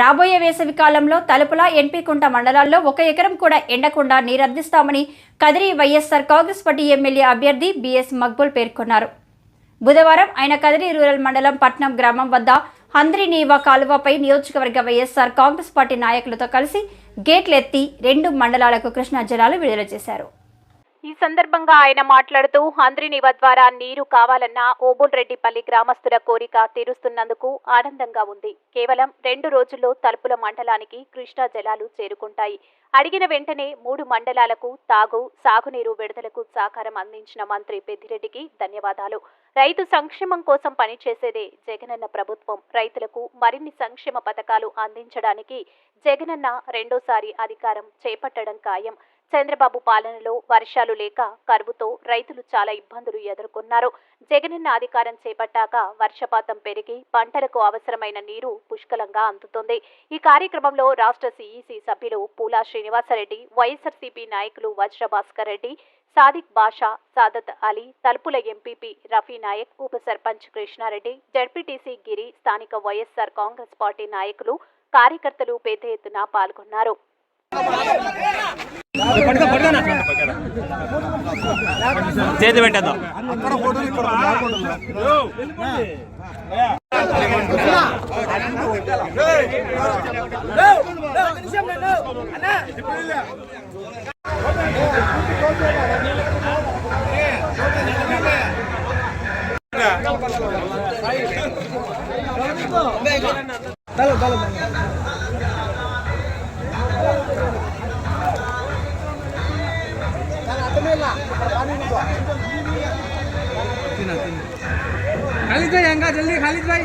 రాబోయే వేసవి కాలంలో తలుపుల ఎన్పికుంట మండలాల్లో ఒక ఎకరం కూడా ఎండకుండా నీరందిస్తామని Kadiri YSR Congress party MLA అభ్యర్థి బిఎస్ మక్బుల్ పేర్కొన్నారు. బుధవారం ఆయన కదిరి రూరల్ మండలం పట్నం గ్రామం వద్ద హంద్రినీవా కాలువపై నియోజకవర్గ వైఎస్ఆర్ కాంగ్రెస్ పార్టీ నాయకులతో కలిసి గేట్లెత్తి రెండు మండలాలకు కృష్ణా జలాలు విడుదల చేశారు. ఈ సందర్భంగా ఆయన మాట్లాడుతూ హంద్రినివ ద్వారా నీరు కావాలన్న ఓబుల్రెడ్డిపల్లి గ్రామస్తుల కోరిక తీరుస్తున్నందుకు ఆనందంగా ఉంది. కేవలం రెండు రోజుల్లో తలుపుల మండలానికి కృష్ణా జలాలు చేరుకుంటాయి. అడిగిన వెంటనే మూడు మండలాలకు తాగు సాగునీరు విడుదలకు సహకారం అందించిన మంత్రి పెద్దిరెడ్డికి ధన్యవాదాలు. రైతు సంక్షేమం కోసం పనిచేసేదే జగనన్న ప్రభుత్వం. రైతులకు మరిన్ని సంక్షేమ పథకాలు అందించడానికి జగనన్న రెండోసారి అధికారం చేపట్టడం ఖాయం. చంద్రబాబు పాలనలో వర్షాలు లేక కరువుతో రైతులు చాలా ఇబ్బందులు ఎదుర్కొన్నారు. జగనన్న అధికారం చేపట్టాక వర్షపాతం పెరిగి పంటలకు అవసరమైన నీరు పుష్కలంగా అందుతుంది. ఈ కార్యక్రమంలో రాష్ట్ర సీఈసీ సభ్యులు పూలా శ్రీనివాసరెడ్డి వైఎస్ఆర్సీపీ నాయకులు వజ్రభాస్కర్ రెడ్డి సాదిక్ బాషా సాదత్ అలీ తలుపుల ఎంపీపీ రఫీ నాయక్ ఉప సర్పంచ్ కృష్ణారెడ్డి జడ్పీటీసీ గిరి స్థానిక వైఎస్ఆర్ కాంగ్రెస్ పార్టీ నాయకులు కార్యకర్తలు పెద్ద ఎత్తున పాల్గొన్నారు. చేతి పెట్టేద్దాం खालिद भाई अंगा जल्दी खालीच भाई.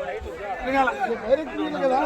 కదా